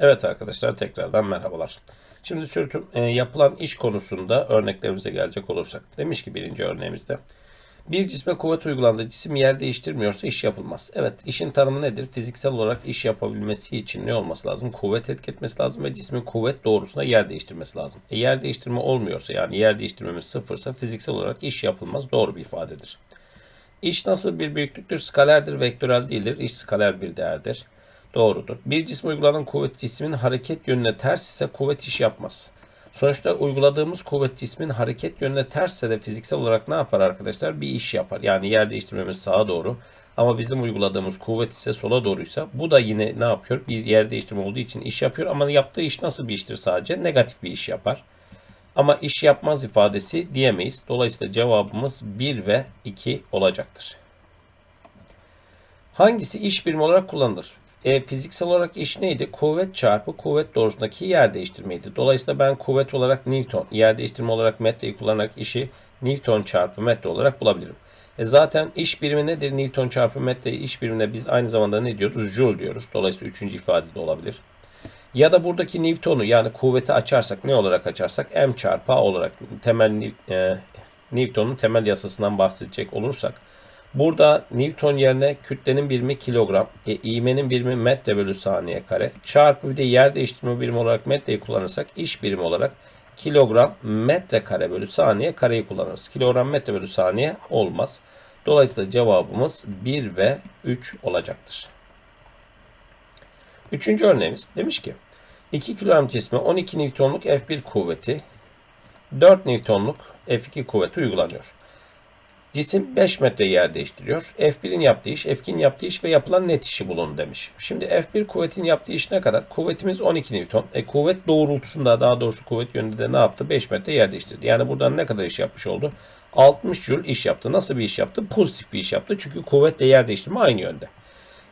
Evet arkadaşlar tekrardan merhabalar. Şimdi sürtüm e, yapılan iş konusunda örneklerimize gelecek olursak. Demiş ki birinci örneğimizde. Bir cisme kuvvet uygulandığı cisim yer değiştirmiyorsa iş yapılmaz. Evet işin tanımı nedir? Fiziksel olarak iş yapabilmesi için ne olması lazım? Kuvvet etki etmesi lazım ve cismin kuvvet doğrusuna yer değiştirmesi lazım. E, yer değiştirme olmuyorsa yani yer değiştirmemiz sıfırsa fiziksel olarak iş yapılmaz. Doğru bir ifadedir. İş nasıl bir büyüklüktür? Skalerdir, vektörel değildir. İş skaler bir değerdir. Doğrudur. Bir cisme uygulanan kuvvet cismin hareket yönüne ters ise kuvvet iş yapmaz. Sonuçta uyguladığımız kuvvet cismin hareket yönüne tersse de fiziksel olarak ne yapar arkadaşlar? Bir iş yapar. Yani yer değiştirmemiz sağa doğru. Ama bizim uyguladığımız kuvvet ise sola doğruysa bu da yine ne yapıyor? Bir yer değiştirme olduğu için iş yapıyor. Ama yaptığı iş nasıl bir iştir sadece? Negatif bir iş yapar. Ama iş yapmaz ifadesi diyemeyiz. Dolayısıyla cevabımız 1 ve 2 olacaktır. Hangisi iş birimi olarak kullanılır? E, fiziksel olarak iş neydi? Kuvvet çarpı kuvvet doğrusundaki yer değiştirmeydi. Dolayısıyla ben kuvvet olarak Newton, yer değiştirme olarak metreyi kullanarak işi Newton çarpı metre olarak bulabilirim. E zaten iş birimi nedir? Newton çarpı metre iş birimine biz aynı zamanda ne diyoruz? Joule diyoruz. Dolayısıyla üçüncü ifade de olabilir. Ya da buradaki Newton'u yani kuvveti açarsak ne olarak açarsak M çarpı A olarak temel e, Newton'un temel yasasından bahsedecek olursak burada Newton yerine kütlenin birimi kilogram, e, ivmenin birimi metre bölü saniye kare çarpı bir de yer değiştirme birimi olarak metreyi kullanırsak iş birimi olarak kilogram metre kare bölü saniye kareyi kullanırız. Kilogram metre bölü saniye olmaz. Dolayısıyla cevabımız 1 ve 3 olacaktır. Üçüncü örneğimiz demiş ki 2 kilogram cisme 12 Newton'luk F1 kuvveti 4 Newton'luk F2 kuvveti uygulanıyor. Cisim 5 metre yer değiştiriyor. F1'in yaptığı iş, F2'nin yaptığı iş ve yapılan net işi bulun demiş. Şimdi F1 kuvvetin yaptığı iş ne kadar? Kuvvetimiz 12 Newton. E, kuvvet doğrultusunda daha doğrusu kuvvet yönünde de ne yaptı? 5 metre yer değiştirdi. Yani buradan ne kadar iş yapmış oldu? 60 Joule iş yaptı. Nasıl bir iş yaptı? Pozitif bir iş yaptı. Çünkü kuvvetle yer değiştirme aynı yönde.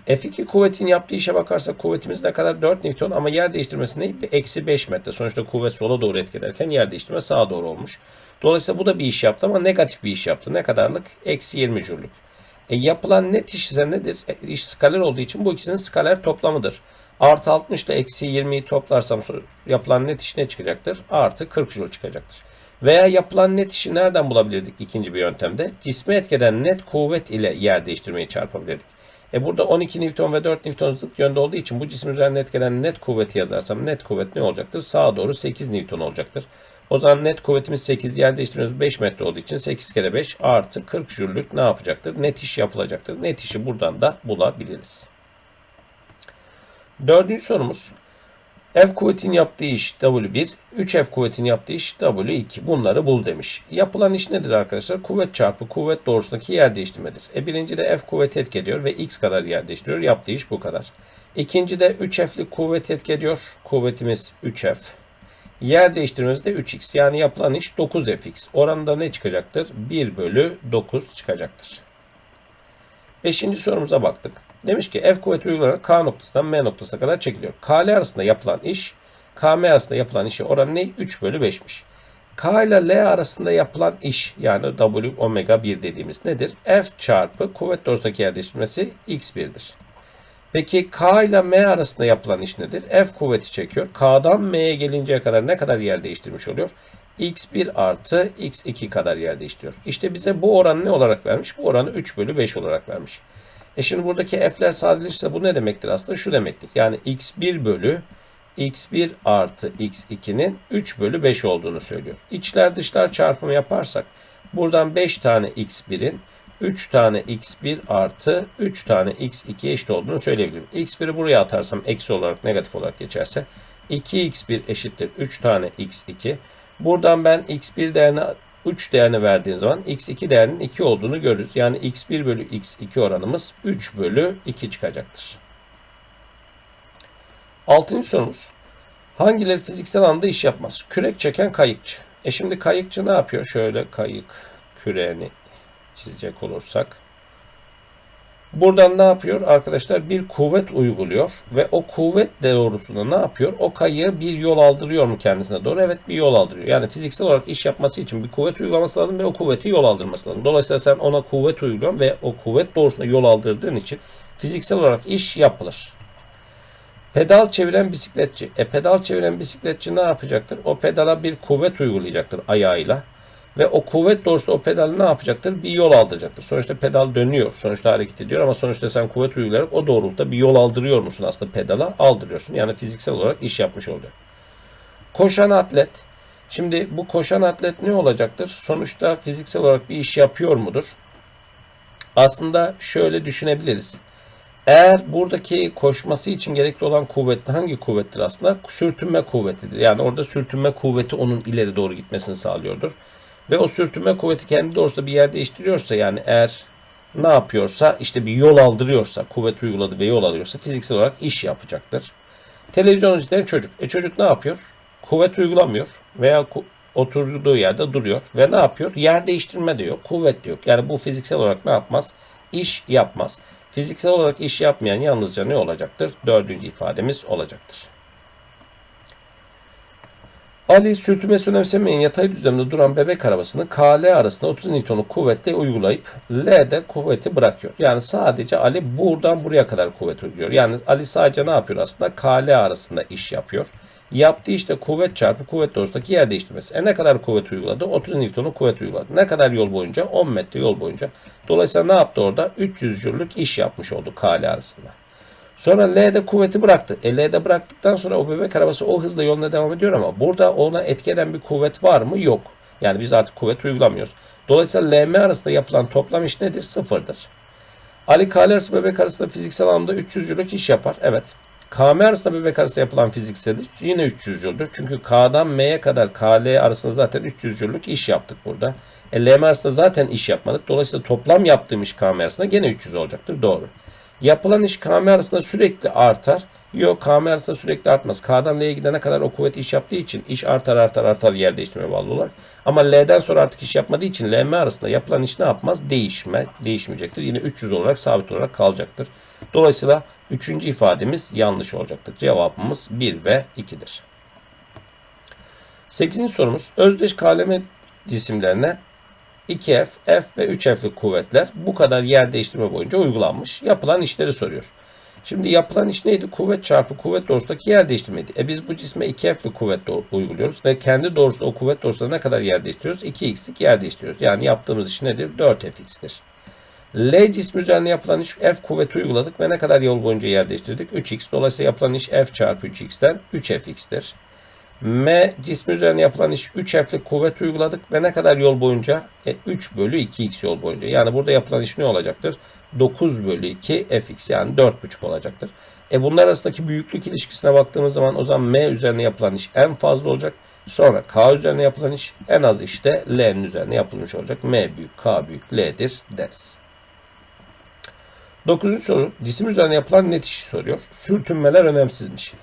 F2 kuvvetin yaptığı işe bakarsak kuvvetimiz ne kadar? 4 Newton ama yer değiştirmesi ne? Eksi 5 metre. Sonuçta kuvvet sola doğru etkilerken yer değiştirme sağa doğru olmuş. Dolayısıyla bu da bir iş yaptı ama negatif bir iş yaptı. Ne kadarlık? Eksi 20 jüllük. E, yapılan net iş ise nedir? E, iş skaler olduğu için bu ikisinin skaler toplamıdır. Artı 60 ile eksi 20'yi toplarsam yapılan net iş ne çıkacaktır? Artı 40 jül çıkacaktır. Veya yapılan net işi nereden bulabilirdik ikinci bir yöntemde? Cisme etkeden net kuvvet ile yer değiştirmeyi çarpabilirdik. E burada 12 Newton ve 4 Newton zıt yönde olduğu için bu cisim üzerine etkilenen net kuvveti yazarsam net kuvvet ne olacaktır? Sağa doğru 8 Newton olacaktır. O zaman net kuvvetimiz 8 yer değiştiriyoruz 5 metre olduğu için 8 kere 5 artı 40 jüllük ne yapacaktır? Net iş yapılacaktır. Net işi buradan da bulabiliriz. Dördüncü sorumuz. F kuvvetin yaptığı iş W1, 3F kuvvetin yaptığı iş W2. Bunları bul demiş. Yapılan iş nedir arkadaşlar? Kuvvet çarpı kuvvet doğrusundaki yer değiştirmedir. E birinci de F kuvvet etki ediyor ve X kadar yer değiştiriyor. Yaptığı iş bu kadar. İkinci de 3F'lik kuvvet etki ediyor. Kuvvetimiz 3F. Yer değiştirmemiz de 3x. Yani yapılan iş 9fx. Oranında ne çıkacaktır? 1 bölü 9 çıkacaktır. Beşinci sorumuza baktık. Demiş ki F kuvveti uygulanarak K noktasından M noktasına kadar çekiliyor. KL arasında yapılan iş, KM arasında yapılan işi oranı ne? 3 bölü 5'miş. K ile L arasında yapılan iş yani W omega 1 dediğimiz nedir? F çarpı kuvvet doğrusundaki yer değiştirmesi x1'dir. Peki K ile M arasında yapılan iş nedir? F kuvveti çekiyor. K'dan M'ye gelinceye kadar ne kadar yer değiştirmiş oluyor? X1 artı X2 kadar yer değiştiriyor. İşte bize bu oranı ne olarak vermiş? Bu oranı 3 bölü 5 olarak vermiş. E şimdi buradaki F'ler sadeleşirse bu ne demektir aslında? Şu demektir. Yani X1 bölü X1 artı X2'nin 3 bölü 5 olduğunu söylüyor. İçler dışlar çarpımı yaparsak buradan 5 tane X1'in 3 tane x1 artı 3 tane x2 eşit olduğunu söyleyebilirim. x1'i buraya atarsam eksi olarak negatif olarak geçerse 2x1 eşittir 3 tane x2. Buradan ben x1 değerini 3 değerini verdiğim zaman x2 değerinin 2 olduğunu görürüz. Yani x1 bölü x2 oranımız 3 bölü 2 çıkacaktır. Altıncı sorumuz. Hangileri fiziksel anda iş yapmaz? Kürek çeken kayıkçı. E şimdi kayıkçı ne yapıyor? Şöyle kayık küreğini çizecek olursak. Buradan ne yapıyor? Arkadaşlar bir kuvvet uyguluyor ve o kuvvet doğrusunda ne yapıyor? O kayığı bir yol aldırıyor mu kendisine doğru? Evet bir yol aldırıyor. Yani fiziksel olarak iş yapması için bir kuvvet uygulaması lazım ve o kuvveti yol aldırması lazım. Dolayısıyla sen ona kuvvet uyguluyorsun ve o kuvvet doğrusunda yol aldırdığın için fiziksel olarak iş yapılır. Pedal çeviren bisikletçi. E pedal çeviren bisikletçi ne yapacaktır? O pedala bir kuvvet uygulayacaktır ayağıyla. Ve o kuvvet doğrusu o pedalı ne yapacaktır? Bir yol aldıracaktır. Sonuçta pedal dönüyor. Sonuçta hareket ediyor ama sonuçta sen kuvvet uygulayarak o doğrultuda bir yol aldırıyor musun aslında pedala? Aldırıyorsun. Yani fiziksel olarak iş yapmış olacak. Koşan atlet. Şimdi bu koşan atlet ne olacaktır? Sonuçta fiziksel olarak bir iş yapıyor mudur? Aslında şöyle düşünebiliriz. Eğer buradaki koşması için gerekli olan kuvvet hangi kuvvettir aslında? Sürtünme kuvvetidir. Yani orada sürtünme kuvveti onun ileri doğru gitmesini sağlıyordur. Ve o sürtünme kuvveti kendi doğrusunda bir yer değiştiriyorsa yani eğer ne yapıyorsa işte bir yol aldırıyorsa, kuvvet uyguladı ve yol alıyorsa fiziksel olarak iş yapacaktır. Televizyon izleyen çocuk. E çocuk ne yapıyor? Kuvvet uygulamıyor veya ku- oturduğu yerde duruyor ve ne yapıyor? Yer değiştirme de yok, kuvvet de yok. Yani bu fiziksel olarak ne yapmaz? İş yapmaz. Fiziksel olarak iş yapmayan yalnızca ne olacaktır? Dördüncü ifademiz olacaktır. Ali sürtünmesi önemsemeyen yatay düzlemde duran bebek arabasını KL arasında 30 Newton'luk kuvvetle uygulayıp L'de kuvveti bırakıyor. Yani sadece Ali buradan buraya kadar kuvvet uyguluyor. Yani Ali sadece ne yapıyor aslında? KL arasında iş yapıyor. Yaptığı işte kuvvet çarpı kuvvet doğrusundaki yer değiştirmesi. E ne kadar kuvvet uyguladı? 30 Newton'un kuvvet uyguladı. Ne kadar yol boyunca? 10 metre yol boyunca. Dolayısıyla ne yaptı orada? 300 jüllük iş yapmış oldu KL arasında. Sonra L'de kuvveti bıraktı. E L'de bıraktıktan sonra o bebek arabası o hızla yoluna devam ediyor ama burada ona etkeden bir kuvvet var mı? Yok. Yani biz artık kuvvet uygulamıyoruz. Dolayısıyla LM arasında yapılan toplam iş nedir? Sıfırdır. Ali KL arası bebek arasında fiziksel anlamda 300 jülük iş yapar. Evet. KM arasında bebek arasında yapılan fiziksel iş yine 300 jüldür. Çünkü K'dan M'ye kadar KL arasında zaten 300 jüllük iş yaptık burada. E, LM arasında zaten iş yapmadık. Dolayısıyla toplam yaptığım iş KM arasında gene 300 olacaktır. Doğru. Yapılan iş KM arasında sürekli artar. Yok KM arasında sürekli artmaz. K'dan L'ye gidene kadar o kuvvet iş yaptığı için iş artar artar artar yer değiştirmeye bağlı olarak. Ama L'den sonra artık iş yapmadığı için LM arasında yapılan iş ne yapmaz? Değişme, değişmeyecektir. Yine 300 olarak sabit olarak kalacaktır. Dolayısıyla üçüncü ifademiz yanlış olacaktır. Cevabımız 1 ve 2'dir. Sekizinci sorumuz. Özdeş kaleme cisimlerine 2F, F ve 3F'lik kuvvetler bu kadar yer değiştirme boyunca uygulanmış. Yapılan işleri soruyor. Şimdi yapılan iş neydi? Kuvvet çarpı kuvvet doğrusundaki yer değiştirmeydi. E biz bu cisme 2F'lik kuvvet uyguluyoruz ve kendi doğrusunda o kuvvet doğrusunda ne kadar yer değiştiriyoruz? 2X'lik yer değiştiriyoruz. Yani yaptığımız iş nedir? 4Fx'tir. L cismi üzerine yapılan iş F kuvveti uyguladık ve ne kadar yol boyunca yer değiştirdik? 3X. Dolayısıyla yapılan iş F çarpı 3X'ten 3Fx'tir. M cismi üzerine yapılan iş 3F'lik kuvvet uyguladık ve ne kadar yol boyunca? E, 3 bölü 2x yol boyunca. Yani burada yapılan iş ne olacaktır? 9 bölü 2 fx yani 4,5 olacaktır. E bunlar arasındaki büyüklük ilişkisine baktığımız zaman o zaman M üzerine yapılan iş en fazla olacak. Sonra K üzerine yapılan iş en az işte L'nin üzerine yapılmış olacak. M büyük, K büyük, L'dir deriz. Dokuzuncu soru. Cisim üzerine yapılan net işi soruyor. Sürtünmeler önemsizmiş.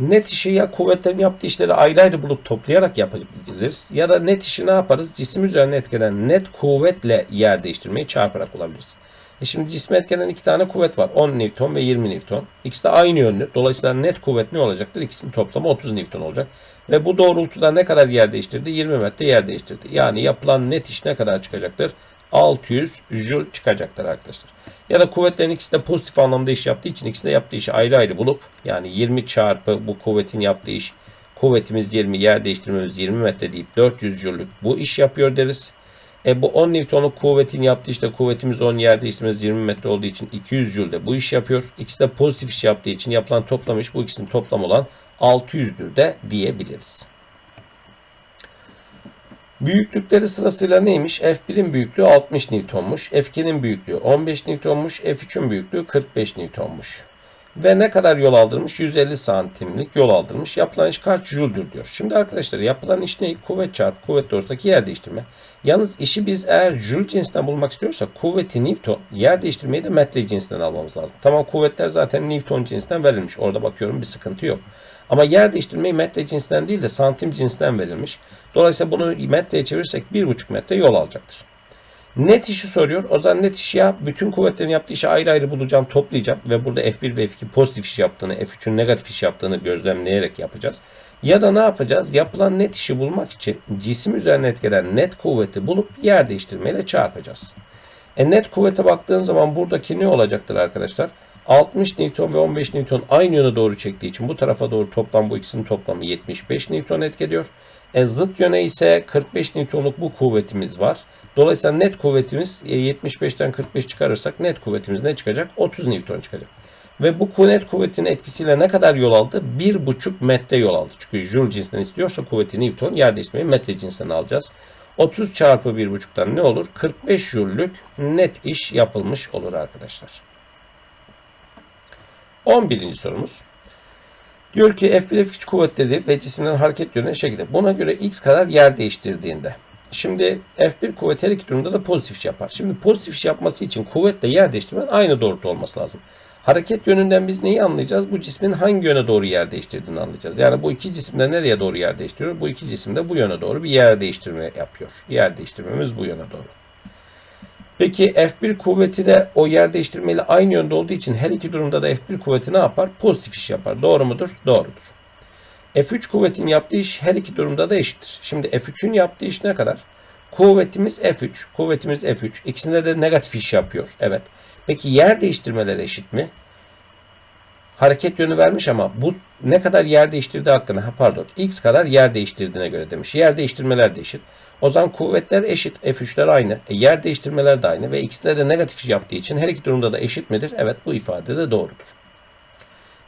Net işi ya kuvvetlerin yaptığı işleri ayrı ayrı bulup toplayarak yapabiliriz ya da net işi ne yaparız? Cisim üzerine etkilenen net kuvvetle yer değiştirmeyi çarparak bulabiliriz. E şimdi cisme etkilenen iki tane kuvvet var. 10 Newton ve 20 Newton. İkisi de aynı yönlü. Dolayısıyla net kuvvet ne olacaktır? İkisinin toplamı 30 Newton olacak. Ve bu doğrultuda ne kadar yer değiştirdi? 20 metre yer değiştirdi. Yani yapılan net iş ne kadar çıkacaktır? 600 Joule çıkacaktır arkadaşlar. Ya da kuvvetlerin ikisi de pozitif anlamda iş yaptığı için ikisi de yaptığı işi ayrı ayrı bulup yani 20 çarpı bu kuvvetin yaptığı iş kuvvetimiz 20 yer değiştirmemiz 20 metre deyip 400 Joule'lük bu iş yapıyor deriz. E bu 10 Newton'luk kuvvetin yaptığı işte kuvvetimiz 10 yer değiştirmemiz 20 metre olduğu için 200 Joule'de bu iş yapıyor. İkisi de pozitif iş yaptığı için yapılan toplam iş bu ikisinin toplam olan 600'dür de diyebiliriz. Büyüklükleri sırasıyla neymiş? F1'in büyüklüğü 60 Newton'muş. F2'nin büyüklüğü 15 Newton'muş. F3'ün büyüklüğü 45 Newton'muş. Ve ne kadar yol aldırmış? 150 santimlik yol aldırmış. Yapılan iş kaç Joule'dur diyor. Şimdi arkadaşlar yapılan iş ne? Kuvvet çarpı kuvvet doğrusundaki yer değiştirme. Yalnız işi biz eğer Joule cinsinden bulmak istiyorsak kuvveti Newton, yer değiştirmeyi de metre cinsinden almamız lazım. Tamam kuvvetler zaten Newton cinsinden verilmiş. Orada bakıyorum bir sıkıntı yok. Ama yer değiştirmeyi metre cinsinden değil de santim cinsinden verilmiş. Dolayısıyla bunu metreye çevirirsek 1,5 metre yol alacaktır. Net işi soruyor. O zaman net işi ya bütün kuvvetlerin yaptığı işi ayrı ayrı bulacağım, toplayacağım ve burada F1 ve F2 pozitif iş yaptığını, F3'ün negatif iş yaptığını gözlemleyerek yapacağız. Ya da ne yapacağız? Yapılan net işi bulmak için cisim üzerine etkilenen net kuvveti bulup yer değiştirmeyle çarpacağız. E net kuvvete baktığın zaman buradaki ne olacaktır arkadaşlar? 60 Newton ve 15 Newton aynı yöne doğru çektiği için bu tarafa doğru toplam bu ikisinin toplamı 75 Newton etki ediyor. E, zıt yöne ise 45 Newton'luk bu kuvvetimiz var. Dolayısıyla net kuvvetimiz e, 75'ten 45 çıkarırsak net kuvvetimiz ne çıkacak? 30 Newton çıkacak. Ve bu net kuvvetin etkisiyle ne kadar yol aldı? 1,5 metre yol aldı. Çünkü joule cinsinden istiyorsa kuvveti Newton yer değiştirmeyi metre cinsinden alacağız. 30 çarpı 1,5'tan ne olur? 45 jüllük net iş yapılmış olur arkadaşlar. 11. sorumuz. Diyor ki F1 F2 kuvvetleri ve cisimlerin hareket yönü şekilde. Buna göre x kadar yer değiştirdiğinde. Şimdi F1 kuvvet her iki durumda da pozitif iş yapar. Şimdi pozitif iş yapması için kuvvetle yer değiştirmenin aynı doğrultu olması lazım. Hareket yönünden biz neyi anlayacağız? Bu cismin hangi yöne doğru yer değiştirdiğini anlayacağız. Yani bu iki cisimde nereye doğru yer değiştiriyor? Bu iki cisimde bu yöne doğru bir yer değiştirme yapıyor. Yer değiştirmemiz bu yöne doğru. Peki F1 kuvveti de o yer değiştirmeyle aynı yönde olduğu için her iki durumda da F1 kuvveti ne yapar? Pozitif iş yapar. Doğru mudur? Doğrudur. F3 kuvvetin yaptığı iş her iki durumda da eşittir. Şimdi F3'ün yaptığı iş ne kadar? Kuvvetimiz F3, kuvvetimiz F3. İkisinde de negatif iş yapıyor. Evet. Peki yer değiştirmeleri eşit mi? Hareket yönü vermiş ama bu ne kadar yer değiştirdiği hakkında ha pardon x kadar yer değiştirdiğine göre demiş. Yer değiştirmeler de eşit. O zaman kuvvetler eşit. F3'ler aynı. E, yer değiştirmeler de aynı ve ikisinde de negatif yaptığı için her iki durumda da eşit midir? Evet bu ifade de doğrudur.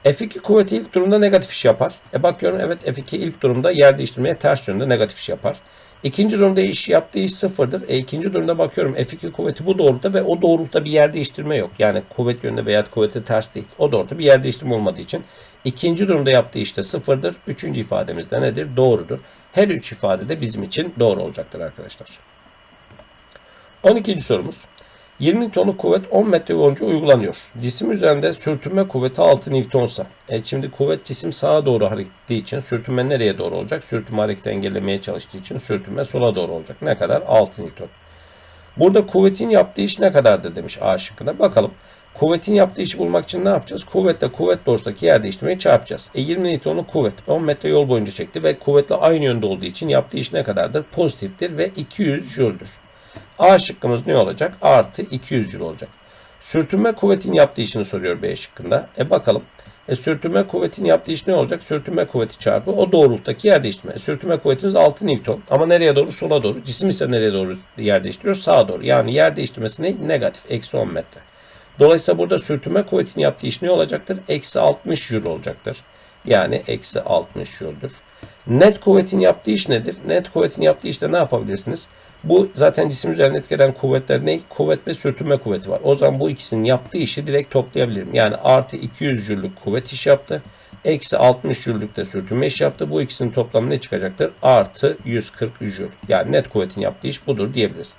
F2 kuvveti ilk durumda negatif iş yapar. E bakıyorum evet F2 ilk durumda yer değiştirmeye ters yönde negatif iş yapar. İkinci durumda iş yaptığı iş sıfırdır. E ikinci durumda bakıyorum F2 kuvveti bu doğrultuda ve o doğrultuda bir yer değiştirme yok. Yani kuvvet yönünde veya kuvveti ters değil. O doğrultuda bir yer değiştirme olmadığı için ikinci durumda yaptığı işte sıfırdır. Üçüncü ifademiz de nedir? Doğrudur. Her üç ifade de bizim için doğru olacaktır arkadaşlar. 12. sorumuz. 20 tonluk kuvvet 10 metre boyunca uygulanıyor. Cisim üzerinde sürtünme kuvveti 6 Newton'sa. E şimdi kuvvet cisim sağa doğru hareket ettiği için sürtünme nereye doğru olacak? Sürtünme hareketi engellemeye çalıştığı için sürtünme sola doğru olacak. Ne kadar? 6 Newton. Burada kuvvetin yaptığı iş ne kadardır demiş A şıkkında. Bakalım. Kuvvetin yaptığı işi bulmak için ne yapacağız? Kuvvetle kuvvet doğrusundaki yer değiştirmeyi çarpacağız. E 20 Newton'luk kuvvet 10 metre yol boyunca çekti ve kuvvetle aynı yönde olduğu için yaptığı iş ne kadardır? Pozitiftir ve 200 jüldür. A şıkkımız ne olacak? Artı 200 Joule olacak. Sürtünme kuvvetin yaptığı işini soruyor B şıkkında. E bakalım. E sürtünme kuvvetin yaptığı iş ne olacak? Sürtünme kuvveti çarpı o doğrultudaki yer değiştirme. E, sürtünme kuvvetimiz 6 Newton. Ama nereye doğru? Sola doğru. Cisim ise nereye doğru yer değiştiriyor? Sağa doğru. Yani yer değiştirmesi ne? Negatif. Eksi 10 metre. Dolayısıyla burada sürtünme kuvvetin yaptığı iş ne olacaktır? Eksi 60 Joule olacaktır. Yani eksi 60 Joule'dur. Net kuvvetin yaptığı iş nedir? Net kuvvetin yaptığı işte ne yapabilirsiniz? Bu zaten cisim üzerine etkilenen kuvvetler ne? Kuvvet ve sürtünme kuvveti var. O zaman bu ikisinin yaptığı işi direkt toplayabilirim. Yani artı 200 jüllük kuvvet iş yaptı. Eksi 60 jüllük de sürtünme iş yaptı. Bu ikisinin toplamı ne çıkacaktır? Artı 140 jül. Yani net kuvvetin yaptığı iş budur diyebiliriz.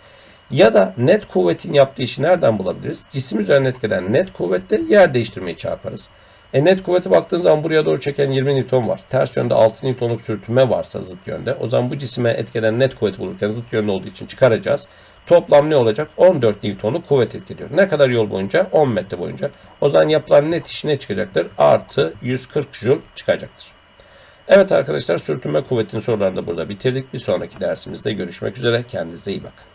Ya da net kuvvetin yaptığı işi nereden bulabiliriz? Cisim üzerine etkilenen net kuvvetle yer değiştirmeyi çarparız. E net kuvveti baktığın zaman buraya doğru çeken 20 Newton var. Ters yönde 6 Newton'luk sürtünme varsa zıt yönde. O zaman bu cisime etkeden net kuvveti bulurken zıt yönde olduğu için çıkaracağız. Toplam ne olacak? 14 Newton'luk kuvvet etkiliyor. Ne kadar yol boyunca? 10 metre boyunca. O zaman yapılan net iş ne çıkacaktır? Artı 140 Joule çıkacaktır. Evet arkadaşlar sürtünme kuvvetinin sorularını da burada bitirdik. Bir sonraki dersimizde görüşmek üzere. Kendinize iyi bakın.